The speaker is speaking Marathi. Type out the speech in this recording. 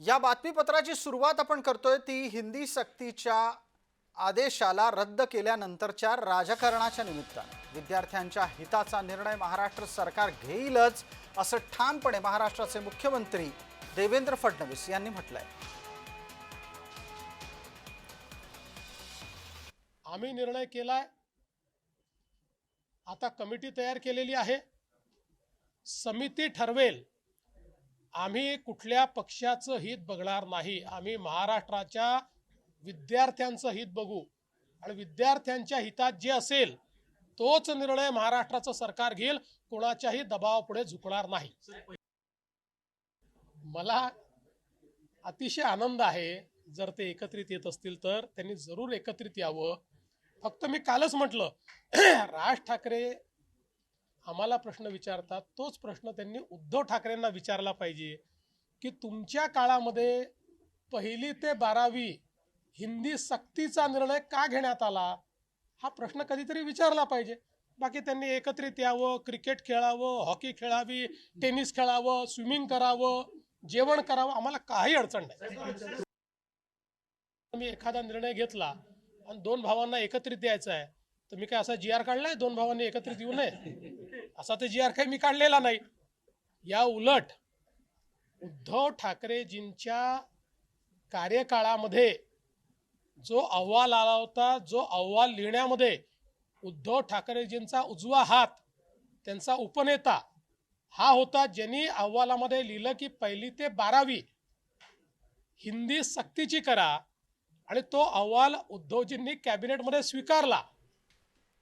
या बातमीपत्राची सुरुवात आपण करतोय ती हिंदी सक्तीच्या आदेशाला रद्द केल्यानंतरच्या राजकारणाच्या निमित्तानं. विद्यार्थ्यांच्या हिताचा निर्णय महाराष्ट्र सरकार घेईलच असं ठामपणे महाराष्ट्राचे मुख्यमंत्री देवेंद्र फडणवीस यांनी म्हटलंय. आम्ही निर्णय केलाय. आता कमिटी तयार केलेली आहे. समिती ठरवेल. आम्ही कुठल्या पक्षाचं हित बघणार नाही. आम्ही महाराष्ट्राच्या विद्यार्थ्यांचं हित बघू. आणि विद्यार्थ्यांच्या हितात जे असेल तोच निर्णय महाराष्ट्राचं सरकार घेईल. कोणाच्याही दबावापुढे झुकणार नाही. मला अतिशय आनंद आहे जर ते एकत्रित येत असतील तर. त्यांनी जरूर एकत्रित यावं. फक्त मी कालच म्हटलं राज ठाकरे आम्हाला प्रश्न विचारतात तोच प्रश्न त्यांनी उद्धव ठाकरेंना विचारला पाहिजे की तुमच्या काळामध्ये पहिली ते बारावी हिंदी सक्तीचा निर्णय का घेण्यात आला? हा प्रश्न कधीतरी विचारला पाहिजे. बाकी त्यांनी एकत्रित यावं क्रिकेट खेळावं हॉकी खेळावी टेनिस खेळावं स्विमिंग करावं जेवण करावं आम्हाला काही अडचण नाही. मी एखादा निर्णय घेतला आणि दोन भावांना एकत्रित द्यायचा आहे. तर मी काय असा जी आर काढलाय? दोन भावांनी एकत्रित येऊ नये. असा तर जी आर काही मी काढलेला नाही. या उलट उद्धव ठाकरेजींच्या कार्यकाळामध्ये जो अहवाल आला होता जो अहवाल लिहिण्यामध्ये उद्धव ठाकरेजींचा उजवा हात त्यांचा उपनेता हा होता ज्यांनी अहवालामध्ये लिहिलं की पहिली ते बारावी हिंदी सक्तीची करा आणि तो अहवाल उद्धवजींनी कॅबिनेटमध्ये स्वीकारला.